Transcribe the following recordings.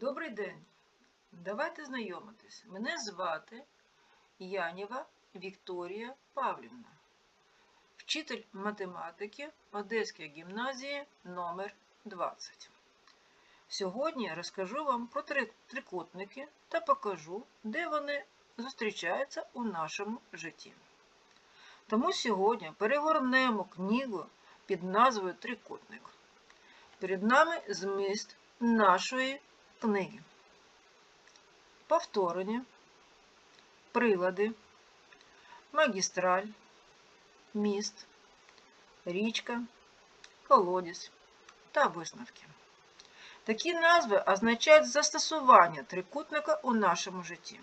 Добрий день. Давайте знайомитись. Мене звати Яніва Вікторія Павлівна, вчитель математики Одеської гімназії номер 20. Сьогодні розкажу вам про три- трикутники та покажу, де вони зустрічаються у нашому житті. Тому сьогодні перегорнемо книгу під назвою Трикутник. Перед нами зміст нашої книги. Повторення, прилади, магістраль, міст, річка, колодязь та висновки. Такі назви означають застосування трикутника у нашому житті.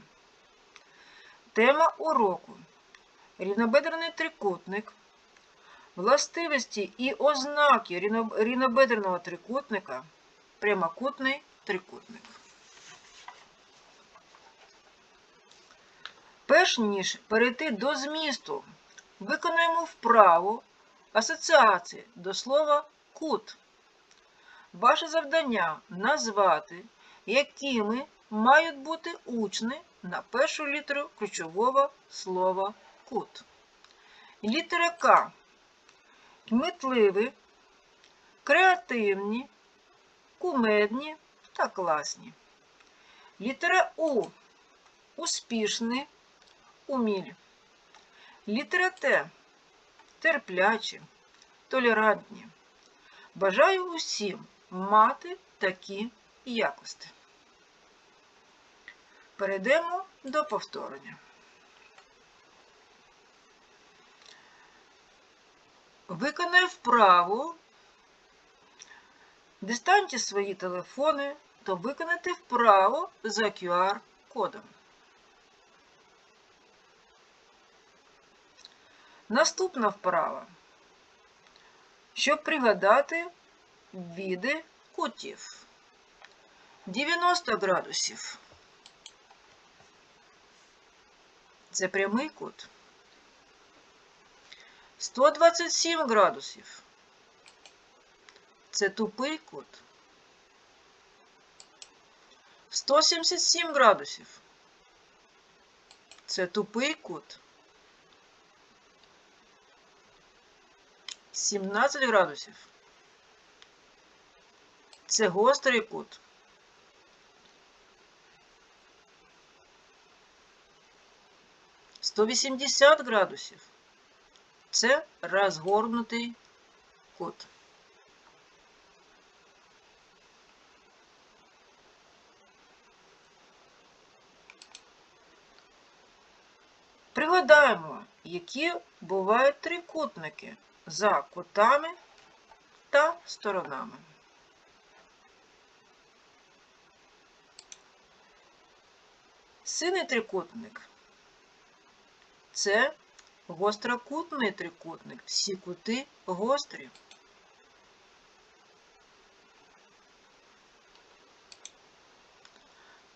Тема уроку рівнобедрений трикутник, властивості і ознаки рівно- рівнобедреного трикутника, прямокутний трикутник. Перш ніж перейти до змісту, виконаємо вправу асоціації до слова кут. Ваше завдання назвати, якими мають бути учні на першу літеру ключового слова кут. Літера К. Кмітливі, креативні, кумедні та класні. Літера У. Успішні, умілі. Літера Т. Терплячі, толерантні. Бажаю усім мати такі якості. Перейдемо до повторення. Виконай вправу. Дістаньте свої телефони та виконайте вправу за QR-кодом. Наступна вправа. Щоб пригадати види кутів. 90 градусів. Це прямий кут. 127 градусів. Це тупий кут. 177 градусів. Це тупий кут. 17 градусів. Це гострий кут. Сто вісімдесят градусів. Це розгорнутий кут. Пригадаємо, які бувають трикутники за кутами та сторонами. Синий трикутник це гострокутний трикутник. Всі кути гострі.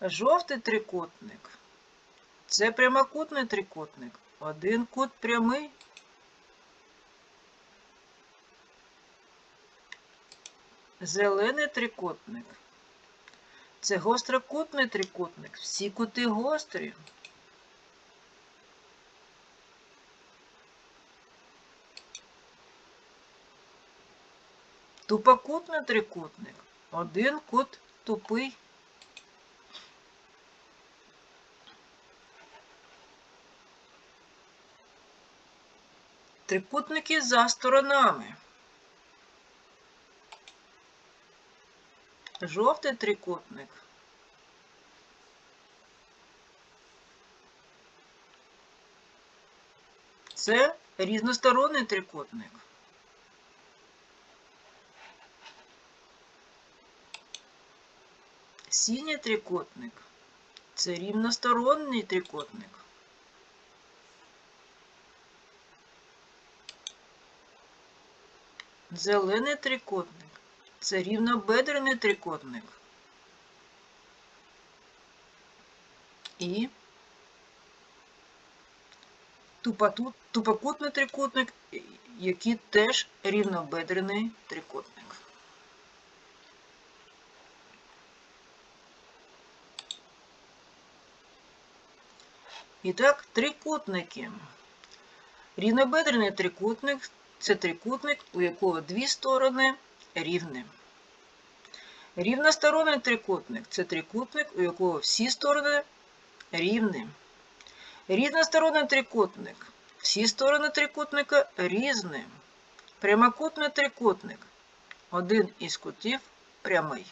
Жовтий трикутник це прямокутний трикутник. Один кут прямий. Зелений трикутник. Це гострокутний трикутник. Всі кути гострі. Тупокутний трикутник. Один кут тупий. Трикутники за сторонами. Жовтий трикутник. Це різносторонний трикутник. Синій трикутник. Це рівносторонній трикутник. Зелений трикутник. Це рівнобедрений трикутник. І тупокутний трикутник, який теж рівнобедрений трикутник. І так, трикутники. Рівнобедрений трикутник це трикутник, у якого дві сторони рівні. Рівносторонний трикутник це трикутник, у якого всі сторони рівні. Різносторонний трикутник. Всі сторони трикутника різні. Прямокутний трикутник. Один із кутів прямий.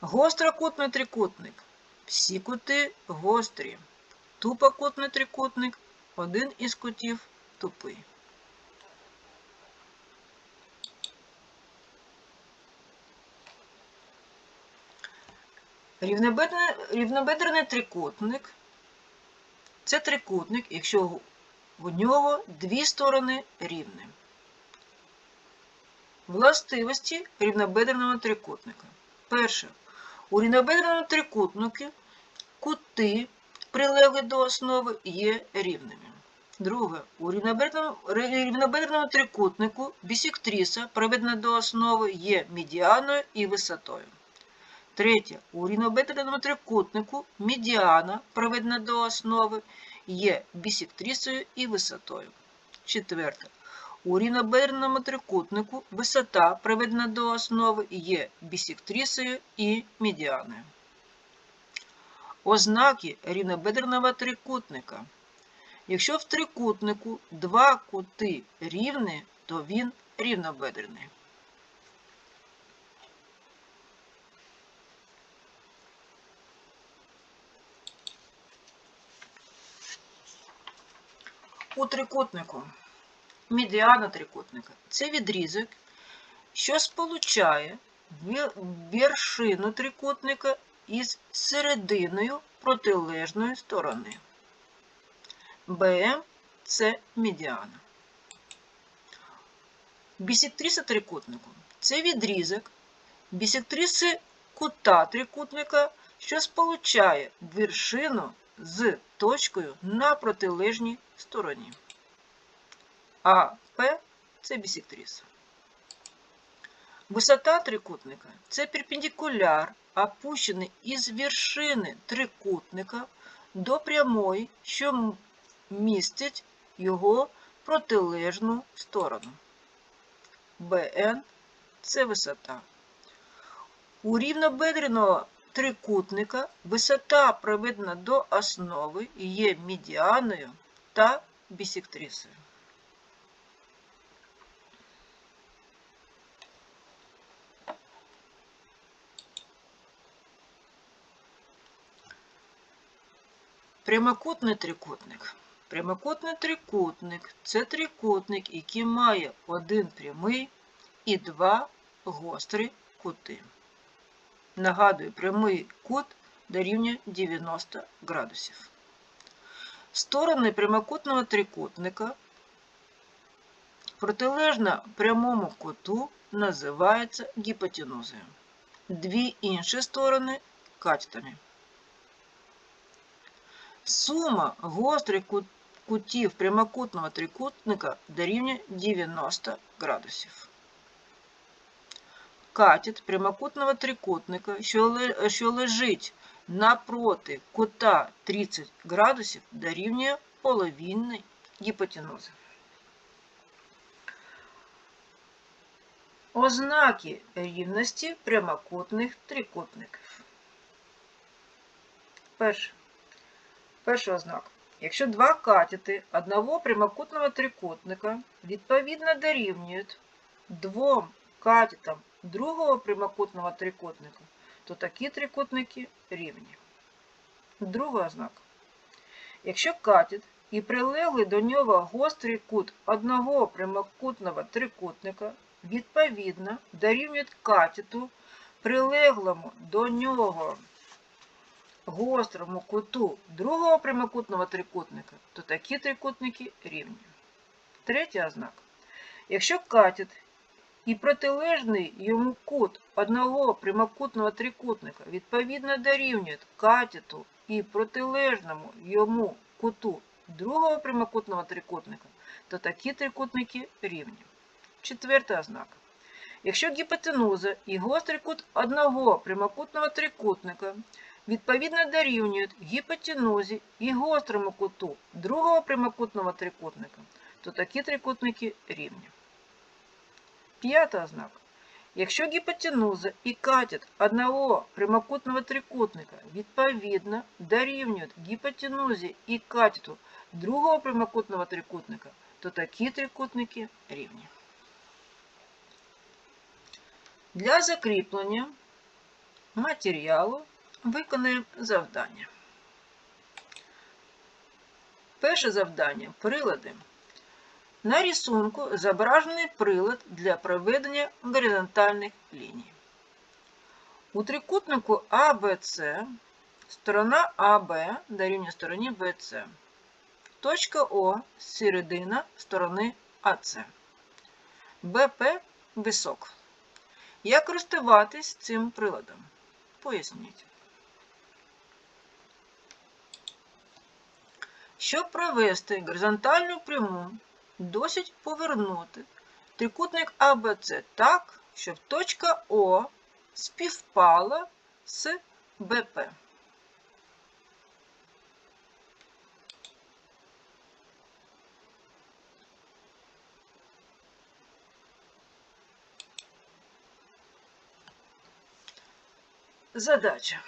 Гострокутний трикутник. Всі кути гострі. Тупокутний трикутник. Один із кутів тупий. Рівнобедрений, трикутник це трикутник, якщо в нього дві сторони рівні. Властивості рівнобедреного трикутника. Перше. У рівнобедреному трикутнику кути, прилеглі до основи, є рівними. Друге. У рівнобедреному трикутнику бісектриса, проведена до основи, є медіаною і висотою. Третє. У рівнобедреному трикутнику медіана, проведена до основи, є бісектрисою і висотою. Четверте. У рівнобедреному трикутнику висота, приведена до основи, є бісектрисою і медіаною. Ознаки рівнобедреного трикутника. Якщо в трикутнику два кути рівні, то він рівнобедрений. У трикутнику медіана трикутника це відрізок, що сполучає вершину трикутника із серединою протилежної сторони. БМ це медіана. Бісектриса трикутнику це відрізок бісектриси кута трикутника, що сполучає вершину з точкою на протилежній стороні. А П це бісектриса. Висота трикутника це перпендикуляр, опущений із вершини трикутника до прямої, що містить його протилежну сторону. БН це висота. У рівнобедреного трикутника висота, проведена до основи, є медіаною та бісектрисою. Прямокутний трикутник. Прямокутний трикутник це трикутник, який має один прямий і два гострі кути. Нагадую, прямий кут дорівнює 90 градусів. Сторони прямокутного трикутника протилежно прямому куту називаються гіпотенузою. Дві інші сторони катетами. Сума гострих кутів прямокутного трикутника дорівнює 90 градусів. Катет прямокутного трикутника, що лежить напроти кута 30 градусів, дорівнює половинної гіпотенузи. Ознаки рівності прямокутних трикутників. Перше. Перший ознак. Якщо два катети одного прямокутного трикутника відповідно дорівнюють двом катетам другого прямокутного трикутника, то такі трикутники рівні. Другий ознак. Якщо катет і прилеглий до нього гострий кут одного прямокутного трикутника відповідно дорівнюють катету, прилеглому до нього гострому куту другого прямокутного трикутника, то такі трикутники рівні. Третій ознак. Якщо катет і протилежний йому кут одного прямокутного трикутника відповідно дорівнюють катету і протилежному йому куту другого прямокутного трикутника, то такі трикутники рівні. Четвертий ознак. Якщо гіпотенуза і гострий кут одного прямокутного трикутника відповідно дорівнюють гіпотенузі і гострому куту другого прямокутного трикутника, то такі трикутники рівні. П'ята ознака. Якщо гіпотенуза і катет одного прямокутного трикутника відповідно дорівнюють гіпотенузі і катету другого прямокутного трикутника, то такі трикутники рівні. Для закріплення матеріалу виконаємо завдання. Перше завдання прилади. На рисунку зображений прилад для проведення горизонтальних ліній. У трикутнику АБЦ сторона АБ дорівнює стороні БЦ. Точка О середина сторони АЦ. БП висок. Як користуватись цим приладом? Поясніть. Щоб провести горизонтальну пряму, досить повернути трикутник АБЦ так, щоб точка О співпала з БП. Задача.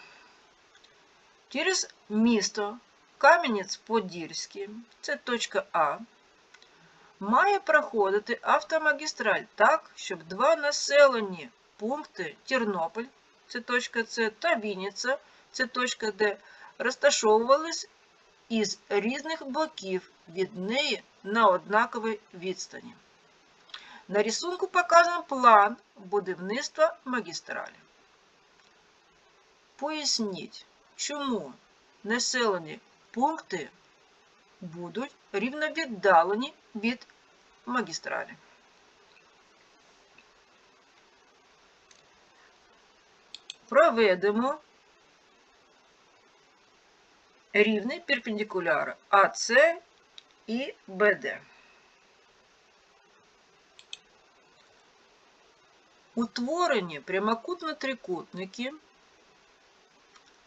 Через місто Кам'янець-Подільський, це точка А, має проходити автомагістраль так, щоб два населені пункти Тернопіль, це точка С, та Вінниця, це точка Д, розташовувались із різних боків від неї на однаковій відстані. На рисунку показано план будівництва магістралі. Поясніть, чому населені пункти будуть рівно віддалені від магістралі. Проведемо рівний перпендикуляр АС і БД. Утворені прямокутно-трикутники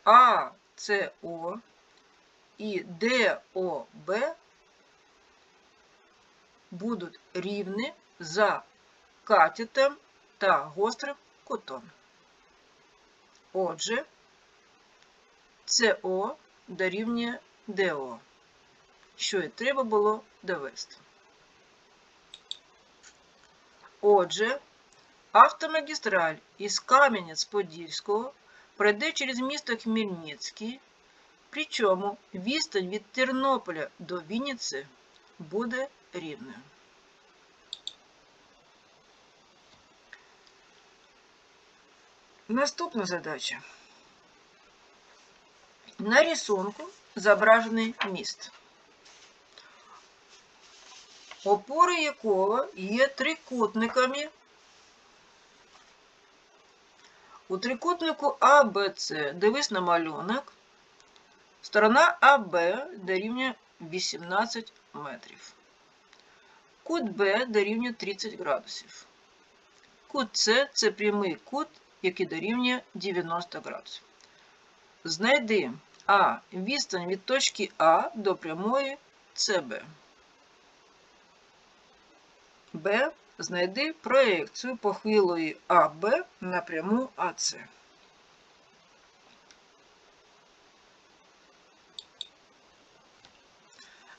АСО і ДОБ будуть рівні за катетом та гострим кутом. Отже, СО дорівнює ДО, що і треба було довести. Отже, автомагістраль із Кам'янець-Подільського пройде через місто Хмельницький, причому відстань від Тернополя до Вінниці буде рівною. Наступна задача. На рисунку зображений міст, опори якого є трикутниками. У трикутнику АБЦ дивись на малюнок. Сторона АБ дорівнює 18 метрів. Кут Б дорівнює 30 градусів. Кут С це прямий кут, який дорівнює 90 градусів. Знайди А відстань від точки А до прямої СБ. Б. Знайди проекцію похилої АБ на пряму АС.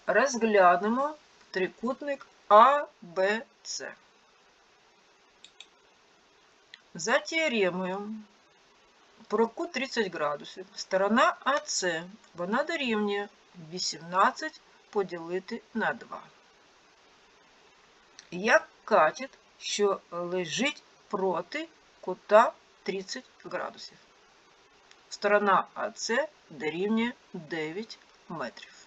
Розглянемо трикутник АБЦ. За теоремою про кут 30 градусів сторона АС вона дорівнює 18 поділити на 2. Як катет, що лежить проти кута 30 градусів. Сторона АС дорівнює 9 метрів.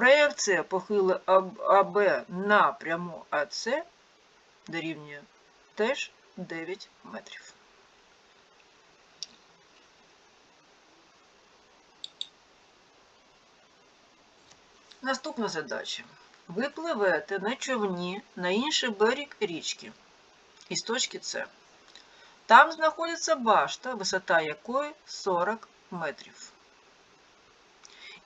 Проекція похили АБ на пряму АС дорівнює теж 9 метрів. Наступна задача. Ви пливете на човні на інший берег річки із точки С. Там знаходиться башта, висота якої 40 метрів.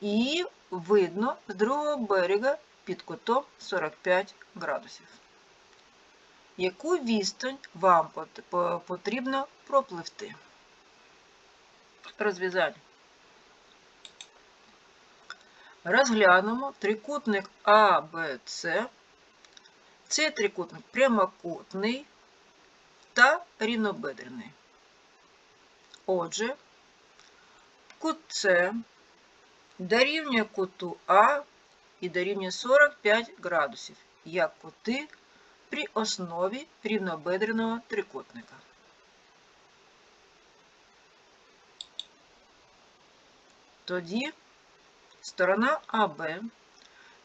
Її видно з другого берега під кутом 45 градусів. Яку відстань вам потрібно пропливти? Розв'язання. Розглянемо трикутник АБЦ. Цей трикутник прямокутний та рівнобедрений. Отже, кут С дорівнює куту А і дорівнює 45 градусів, як кути при основі рівнобедреного трикутника. Тоді сторона АБ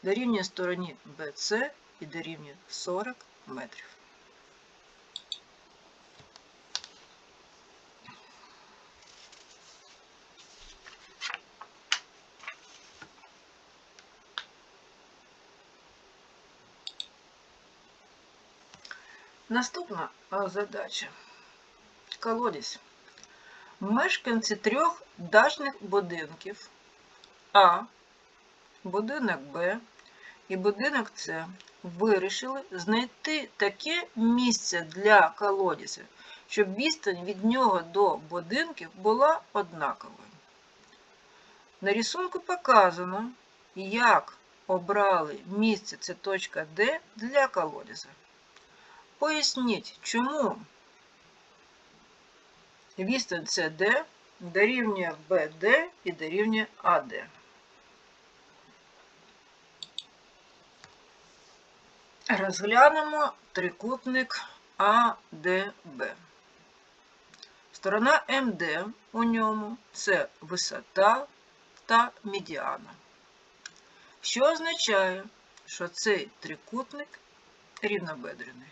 дорівнює стороні БЦ і дорівнює 40 метрів. Наступна задача. Колодязь. Мешканці трьох дачних будинків А, будинок Б і будинок С вирішили знайти таке місце для колодязя, щоб відстань від нього до будинків була однаковою. На рисунку показано, як обрали місце це точка Д для колодязя. Поясніть, чому відстань CD дорівнює BD і дорівнює AD. Розглянемо трикутник ADB. Сторона МД у ньому це висота та медіана, що означає, що цей трикутник рівнобедрений.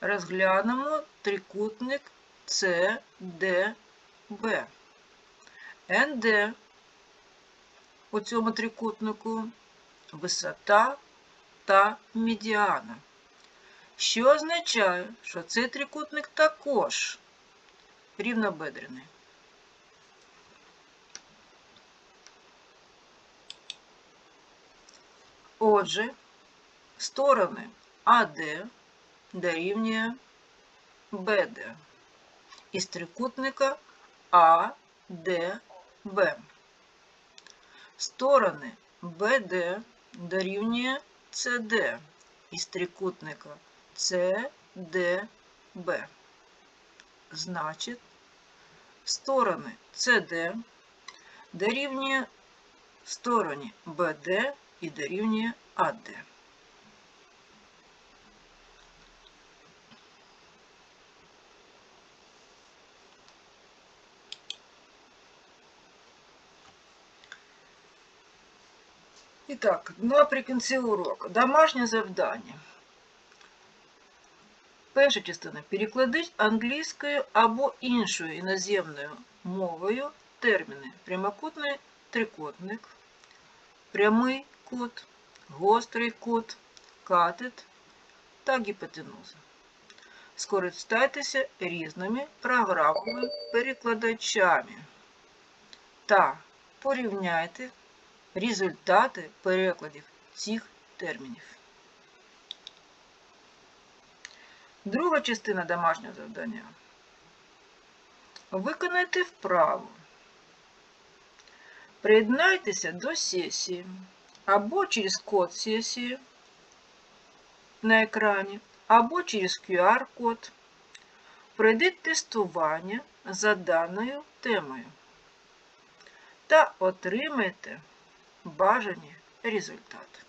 Розглянемо трикутник CDB. НД у цьому трикутнику висота та медіана, що означає, що цей трикутник також рівнобедрений. Отже, сторони АД дорівнює БД із трикутника АДБ. Сторони БД дорівнює СД із трикутника СДБ. Значить, сторони СД дорівнює стороні БД і дорівнює АД. І так, наприкінці уроку. Домашнє завдання. Перша частина. Перекладіть англійською або іншою іноземною мовою терміни прямокутний трикутник, прямий кут, гострий кут, катет та гіпотенуза. Скористайтеся різними програмами перекладачами та порівняйте результати перекладів цих термінів. Друга частина домашнього завдання. Виконайте вправу. Приєднайтеся до сесії або через код сесії на екрані, або через QR-код. Пройдіть тестування за даною темою та отримайте бажані результати.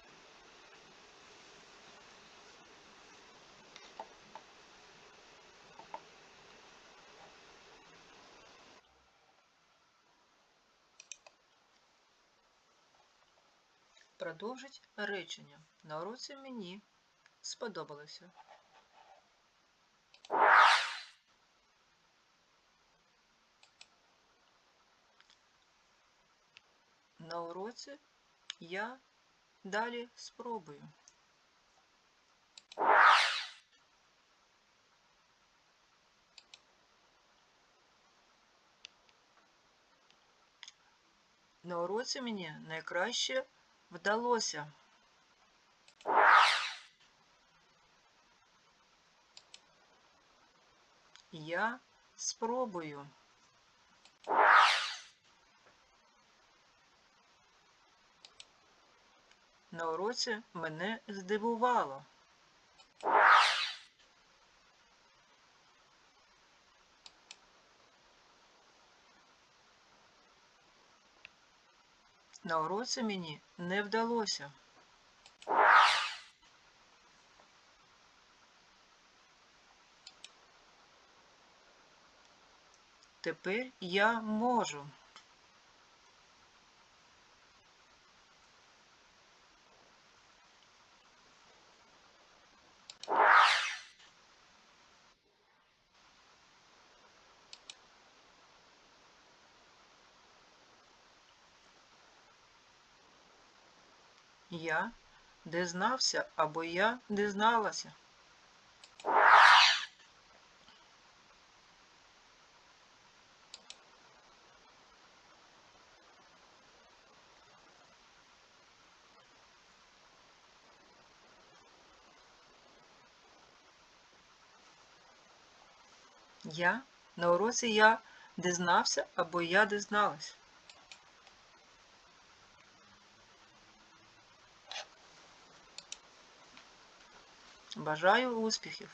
Продовжить речення. На уроці мені сподобалося. На уроці Я далі спробую. На уроці мені найкраще вдалося. Я спробую. На уроці мене здивувало. На уроці мені не вдалося. Тепер я можу. Я дізнався або я дізналася. Я на уроці я дізнався або я дізналась. Бажаю успіхів!